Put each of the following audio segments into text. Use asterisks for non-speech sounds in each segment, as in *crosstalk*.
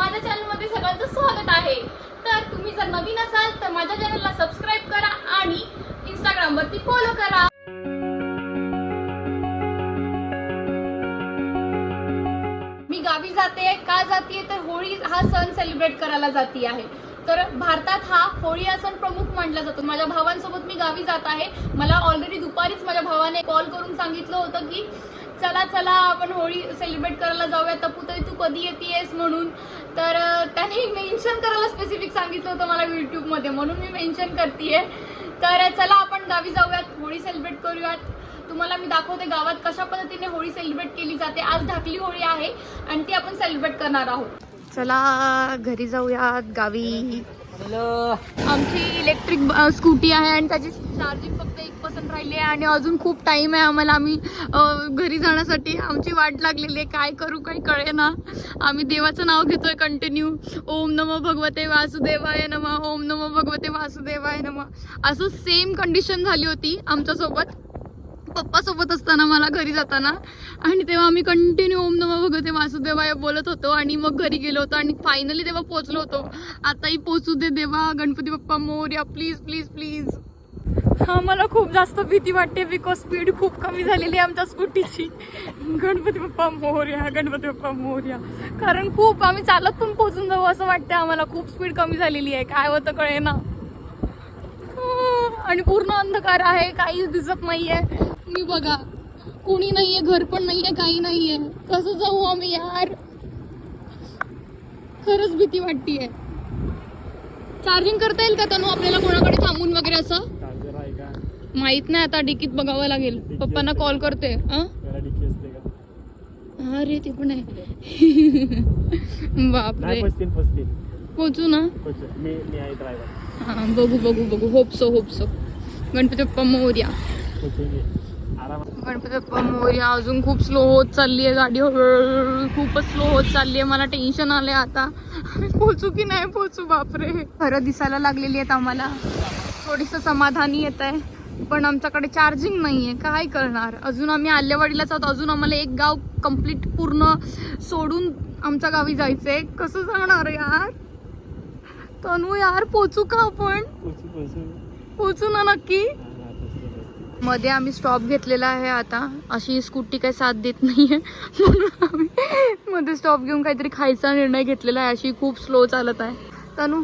माझ्या चॅनलमध्ये सगळ्यांचं स्वागत आहे. तर तुम्ही जर नवीन असाल तर माझ्या चॅनलला सबस्क्राईब करा आणि इंस्टाग्रामवरती फॉलो करा. मी गावी जाते का जाते तर होळी हा सण सेलिब्रेट करायला जाती आहे. तर भारतात हा होळी हा सण प्रमुख मानला जातो. माझ्या भावांसोबत मी गावी जात आहे. मला ऑलरेडी दुपारीच माझ्या भावाने कॉल करून सांगितलं होतं की चला चला आपण होळी सेलिब्रेट करायला जाऊया. तपू तरी तू कधी येतेस म्हणून? तर त्याने मेन्शन करायला स्पेसिफिक सांगितलं होतं मला युट्यूबमध्ये म्हणून मी मेन्शन करते तर चला आपण गावी जाऊयात होळी सेलिब्रेट करूयात. तुम्हाला मी दाखवते गावात कशा पद्धतीने होळी सेलिब्रेट केली जाते. आज ढाकली होळी आहे आणि ती आपण सेलिब्रेट करणार आहोत. चला घरी जाऊयात गावी. आमची इलेक्ट्रिक स्कूटी आहे आणि त्याची चार्जिंग फक्त राहिली आहे आणि अजून खूप टाइम आहे आम्हाला. आम्ही घरी जाण्यासाठी आमची वाट लागलेली आहे. काय करू काही कळे ना. आम्ही देवाचं नाव घेतोय कंटिन्यू ओम नमो भगवते वासुदेवाय नम. ओम नमो भगवते वासुदेवाय नम. असं सेम कंडिशन झाली होती आमच्यासोबत. पप्पा सोबत असताना मला घरी जाताना. आणि तेव्हा आम्ही कंटिन्यू ओम नमो भगवते वासुदेवाय बोलत होतो आणि मग घरी गेलो होतो आणि फायनली तेव्हा पोचलो होतो. आताही पोचू दे देवा. Ganpati Bappa Morya please please please हा मला खूप जास्त भीती वाटते बिकॉज स्पीड खूप कमी झालेली आहे आमच्या स्कूटीची. गणपती बाप्पा मोर्या गणपती बाप्पा मोर्या. कारण खूप आम्ही चालत पण पोहोचून जाऊ असं वाटतं आम्हाला. खूप स्पीड कमी झालेली आहे. काय होतं कळे ना आणि पूर्ण अंधकार आहे. काहीच दिसत नाहीये. मी बघा. कोणी नाहीये घर पण नाहीये काही नाहीये. कसं जाऊ आम्ही यार? खरंच भीती वाटतीये. चार्जिंग करता येईल का तनु? आपल्याला कोणाकडे थांबून वगैरे असं? माहीत नाही आता डिकीत बघावं लागेल. पप्पांना कॉल करते हं? अरे ते पण आहे. बापरे. पोचू ना. हा बघू बघू बघू. Hope so hope so Ganpati Bappa Morya Ganpati Bappa Morya अजून खूप स्लो होत चालली आहे गाडी. हळूहळू खूपच स्लो होत चालली आहे. मला टेन्शन आलंय आता. पोचू की नाही पोचू बापरे. खरं दिसायला लागलेली आहेत आम्हाला. थोडीस समाधानी येत आहे. पण आमच्याकडे चार्जिंग नाहीये. काय करणार? अजून आम्ही आल्यवाडीलाच आहोत. अजून आम्हाला एक गाव कंप्लीट पूर्ण सोडून आमच्या गावी जायचंय. कसं जाणार यार? तनू यार पोचू का आपण? पोचू ना नक्की. मध्ये आम्ही स्टॉप घेतलेला आहे आता. अशी स्कूटी काही साथ देत नाहीये. म्हणून आम्ही मध्ये स्टॉप घेऊन काहीतरी खायचा निर्णय घेतलेला आहे. अशी खूप स्लो चालत आहे. तनु?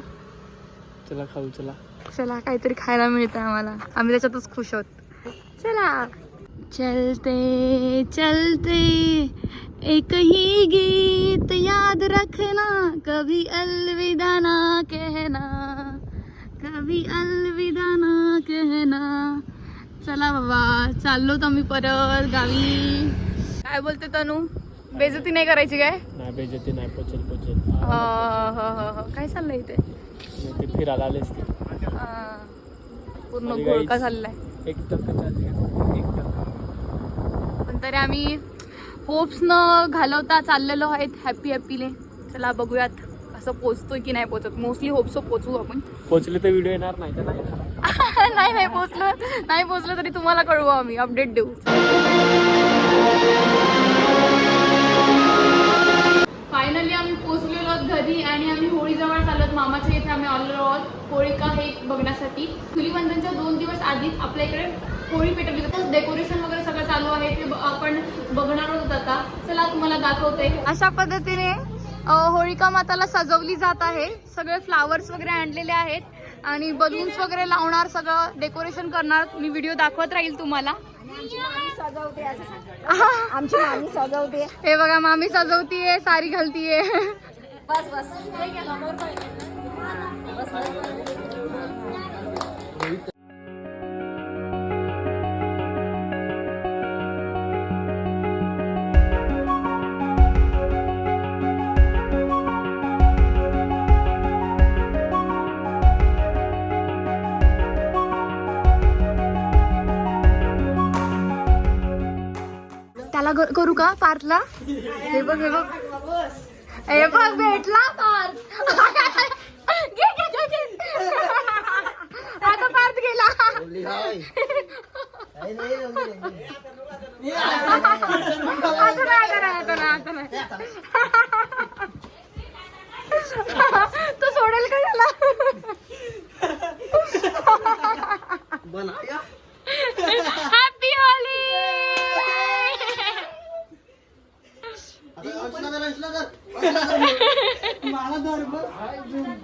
चला खाऊ चला. चला काहीतरी खायला मिळतं आम्हाला. आम्ही त्याच्यातच खुश आहोत. चला. चलते चलते. एक ही गीत याद रखना. कभी अलविदा ना कहना. कभी अलविदा ना कहना. चला बाबा चाललो तर आम्ही परत गावी. काय बोलते तनू? बेजती नाही करायची काय? नाही बेजती नाही पोचेल पोचेल. हा, हा, हा, हा. काय चाललंय इथे? फिरायला आले असते. हा. पूर्ण आणि घोळका guys, झालेलाय एक पण तरी आम्ही होप्स न घालवता चाललेलो आहेत हॅपी हॅपीले चला बघूयात असं पोचतोय की नाही पोचत. मोस्टली होप्स पोचू आपण. *laughs* पोचले तर व्हिडिओ येणार नाही तर नाही. नाही पोचलं. नाही पोचलं तरी तुम्हाला कळवू आम्ही. अपडेट देऊ. फायनली आम्ही पोचलेलो घरी आणि आम्ही चालत मामाच्या इथे आम्ही आलेलो आहोत होळिका हे बघण्यासाठी. धुलीवंदनच्या दोन दिवस आधीच आपल्या इकडे होळी पेटवली जातात डेकोरेशन वगैरे सगळं चालू आहे. ते आपण बघणार आहोत आता. चला तुम्हाला दाखवते. अशा पद्धतीने होळिका माताला सजवली जात आहे. सगळे फ्लावर्स वगैरे आणलेले आहेत. आणि बलून्स वगैरे लावणार सगळं डेकोरेशन करणार. मी व्हिडिओ दाखवत राहील तुम्हाला. आमची मामी सजवते हे. बघा मामी सजवतीये साडी घालतीये. बस बस. त्याला करू का पार्थला हे बघ हे बघ. हे बघ भेटला *laughs* आता नाही आता नाही. आता नाही आता नाही तो सोडेल का त्याला हॅपी होली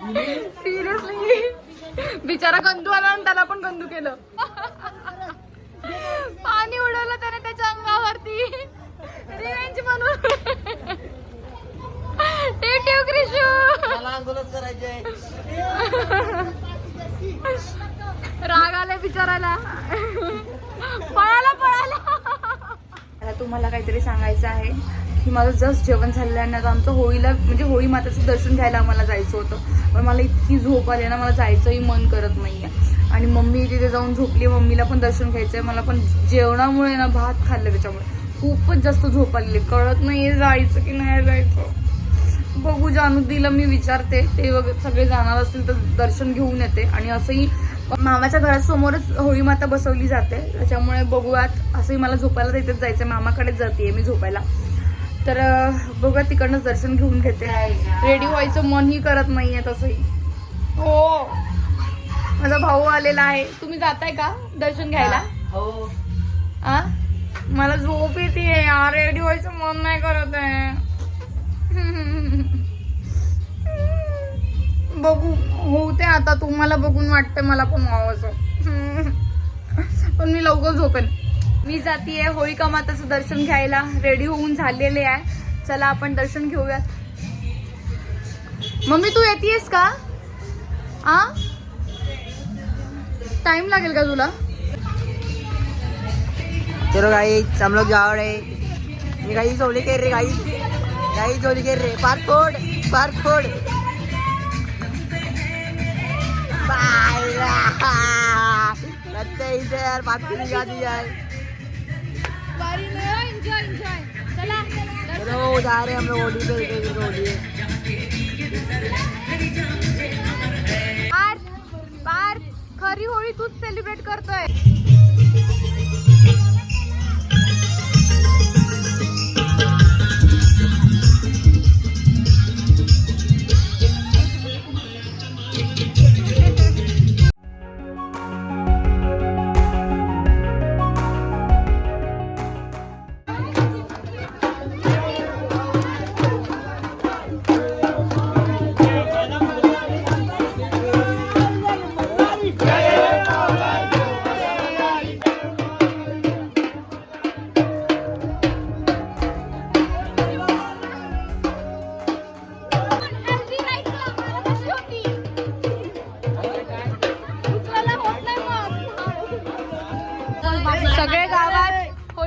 सिरियसली बिचारा गंदू आला आणि त्याला पण गंदू केलं पाणी उडवलं त्याने त्याच्या अंगावरती रिवेंज म्हणून ते ठेव क्रिशू राग आलाय बिचाराला पळाला पळाला. तुम्हाला काहीतरी सांगायचं आहे की माझं जस्ट जेवण झालेलं आहे ना तर आमचं होळीला म्हणजे होळी माताचं दर्शन घ्यायला आम्हाला जायचं होतं. पण मला इतकी झोप आली ना मला जायचंही मन करत नाही आहे आणि मम्मी तिथे जाऊन झोपली मम्मीला पण दर्शन घ्यायचं आहे मला पण जेवणामुळे ना भात खाल्लं त्याच्यामुळे. खूपच जास्त झोप आलेली कळत नाही जायचं की नाही जायचं. बघू जानू दिलं मी विचारते. ते वगैरे सगळे जाणार असतील तर दर्शन घेऊन येते. आणि असंही मामाच्या घरासमोरच होळी माता बसवली जाते. त्याच्यामुळे बघूयात. असंही मला झोपायला तिथेच जायचं मामाकडेच जाते मी झोपायला. तर अं, बघूयात तिकडनंच दर्शन घेऊन घेते. रेडी व्हायचं मनही करत नाहीये तसंही. हो. माझा भाऊ आलेला आहे. तुम्ही जाताय का दर्शन घ्यायला? आ? मला झोप येते यार. रेडी व्हायचं मन नाही करत आहे. *laughs* बघू होते आता तुम्हाला बघून वाटतं मला पण व्हावंसं पण मी लवकर झोपेन. मी जातीये होळिका माताचं दर्शन घ्यायला रेडी होऊन झालेले आहे. चला आपण दर्शन घेऊयात. मम्मी तू येतेस का? आ? टाइम लागेल का तुला? चलो गाई हम लोग जा रहे हैं ये गाइस ओली कर रहे गाइस गाइस ओली कर फोड़ पार फोड़ लगता है इसे यार बात की निगाह दी यार एन्जॉय एन्जॉय चला चलो जा रहे हैं हम लोग होली पे एक एक होली है पार्थ पार्थ खरी होळी तूच सेलिब्रेट करतोय.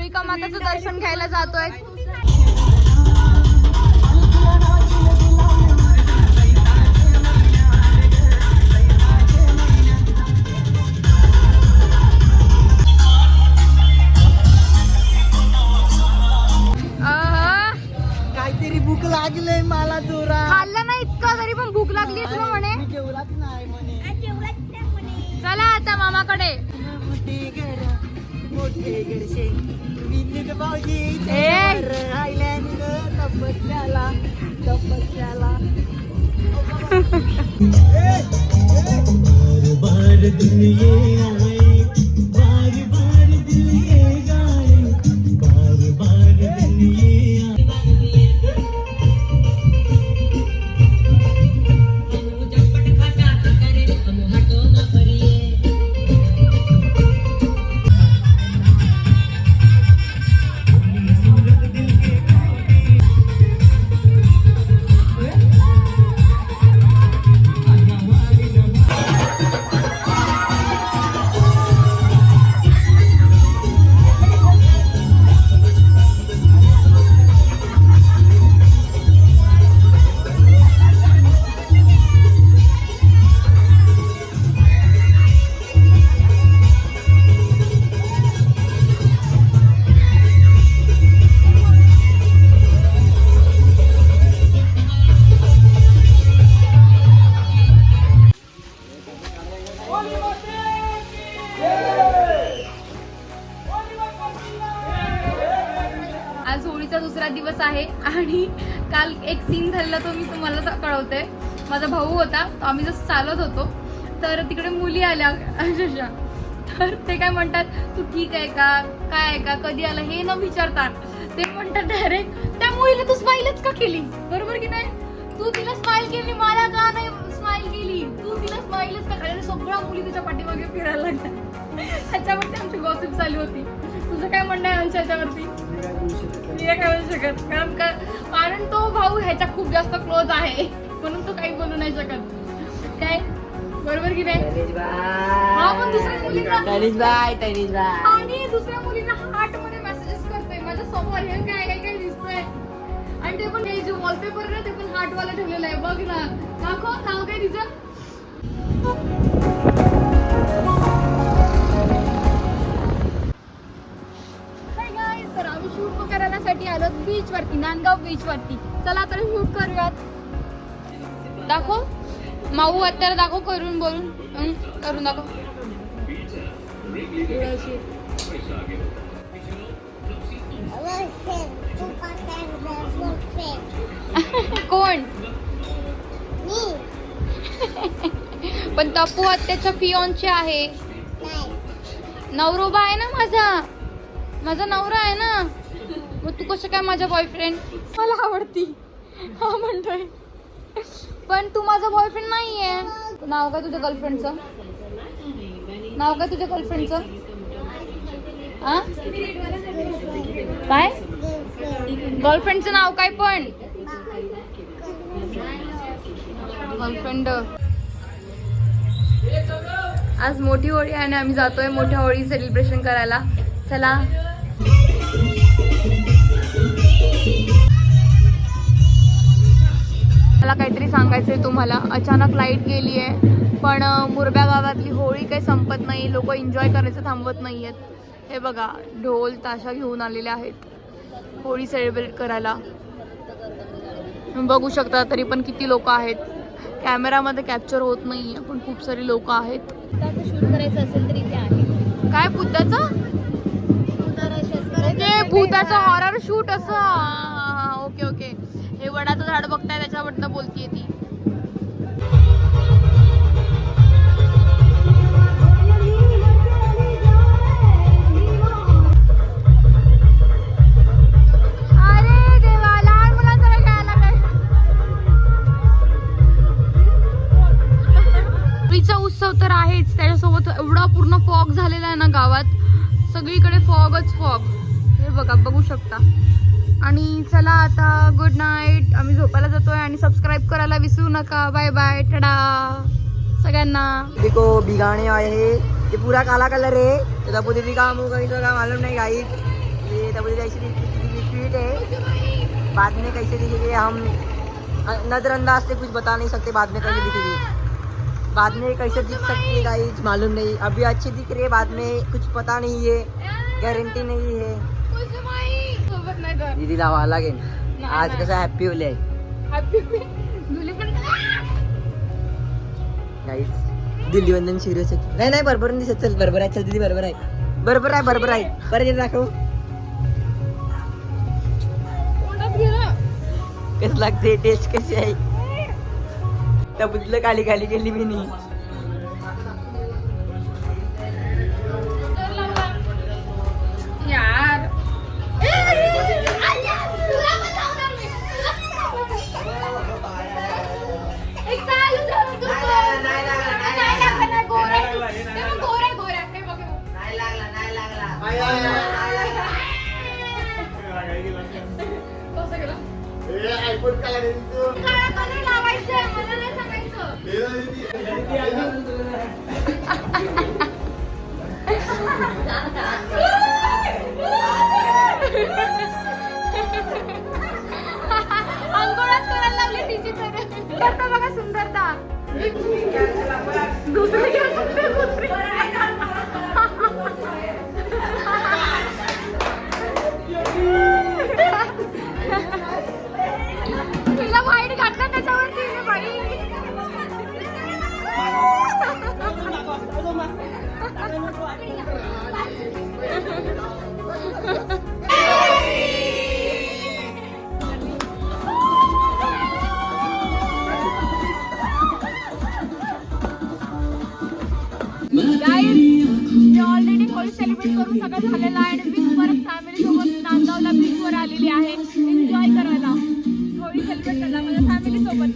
होळिका माताचं दर्शन घ्यायला जातोय. काहीतरी भूक लागले मला जोरा खाल्लं नाही इतकं तरी पण भूक लागली नाही म्हणे. चला आता मामाकडे. मोठे घरचे विनीत भाऊजी! राहिल्याने तपस्याला तपस्याला आज दिवस आहे आणि काल एक सीन झालेला तो मी तुम्हाला कळवते. माझा भाऊ होता तो आम्ही जसं चालत होतो तर तिकडे मुली आल्या. *laughs* अक्षरशः तर ते काय म्हणतात तू ठीक आहे का? काय आहे का? कधी आला? हे न विचारतात ते म्हणतात डायरेक्ट त्या मुलीला तू स्माईलच का केली? बरोबर की नाही? तू तिला स्माईल केली मला का नाही स्माईल केली? तू तिला स्माईलच का कारण सगळ्या मुली तिच्या पाठीमागे फिरायला लागल्या. *laughs* त्याच्यावरती आमची गॉसिप चालू होती. तुझं काय म्हणणं आहे आमच्या याच्यावरती? नाही बोलू शकत? कारण का कारण तो भाऊ ह्याच्या खूप जास्त क्लोज आहे. म्हणून तो काही बोलू नाही शकत. काय? बरोबर की नाही? हा पण दुसऱ्या मुलींना आणि दुसऱ्या मुलींना हार्टमध्ये मेसेजेस करतोय. माझ्यासमोर हे काय काय काय दिसतंय? आणि ते पण हे जे वॉलपेपर ना ते पण हार्ट वाला ठेवलेलं आहे. बघ ना. दाखव नाव काय तिचं? बीच वरती नांदगाव बीच वरती. चला तर शूट करूयात. दाखव. माऊ आता दाखव करून बोलून. करून दाखव. *laughs* कोण? पण तपू आत्याच्या फियॉनचे आहे. नवरोबा आहे ना माझा? माझा नवरा आहे ना? कसं काय माझा बॉयफ्रेंड मला आवडती. हा म्हणतोय. पण तू माझा बॉयफ्रेंड नाहीये. नाव काय तुझ्या गर्लफ्रेंडचं नाव काय तुझ्या गर्लफ्रेंडचं हा काय? गर्लफ्रेंडचं नाव काय पण? गर्लफ्रेंड आज मोठी होळी आहे आणि आम्ही जातोय मोठ्या होळी सेलिब्रेशन करायला. चला. मला काहीतरी सांगायचंय तुम्हाला. अचानक लाइट गेली आहे पण मुरब्या गावातली होळी काही संपत नाही. लोक एन्जॉय करायचं थांबवत नाही आहेत हे बघा ढोल ताशा घेऊन आलेले आहेत. होळी सेलिब्रेट करायला. बघू शकता तरी पण किती लोक आहेत. कॅमेरामध्ये कॅप्चर होत नाहीये. पण खूप सारी लोक आहेत. शूट करायचं असेल तर इथे आहे. काय बुद्धाचं ते भूताचं हॉरर शूट असं. Okay okay. वडाचं झाड बघताय त्याच्याबद्दल बोलतीये ती. उत्सव तर आहेच त्याच्यासोबत एवढा पूर्ण फॉग झालेला आहे ना गावात. सगळीकडे फॉगच फॉग हे बघा बघू शकता. आणि चला आता गुड नाईट आम्ही झोपायला जातोय आणि सबस्क्राईब करायला विसरू नका बाय बाय टडा सगळ्यांना देखो बिगाणे आहे ते पुरा पूरा काला कलर आहे तो पुढे भी काम होगा मालूम नाही गाइस ये तब ऐसी बाद में कैसे दिखेगी हम नजरअंदाज से कुछ बता नहीं सकते बाद में कैसे दिखेगी बाद में कैसे दिख सकती है गाइज मालूम नहीं अभी अच्छी दिख रही है बाद में कुछ पता नहीं है गारंटी नहीं है दीदी लावा लागेल. आज. कसं हॅप्पी होले हॅपी पण गाईस दिल्ली वंदन सिरियस नाही नाही बरोबर नाही दिसत. चल बरोबर आहे. चल दीदी बरोबर आहे. बरोबर आहे बरोबर आहे. परत एकदा दाखव. कसं लागते टेस्ट कशी आहे? टबुतलं खाली खाली गेली मी नाही बघा सुंदरता. दुसरं दुसरी फॅमिली सोबत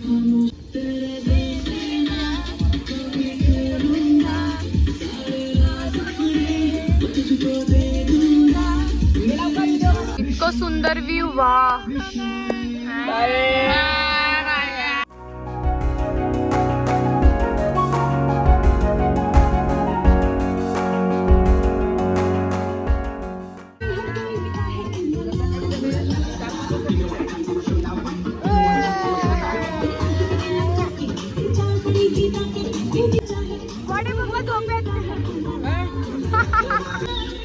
इतकं सुंदर व्ह्यू वा वाडे बघा झोपेत. *laughs*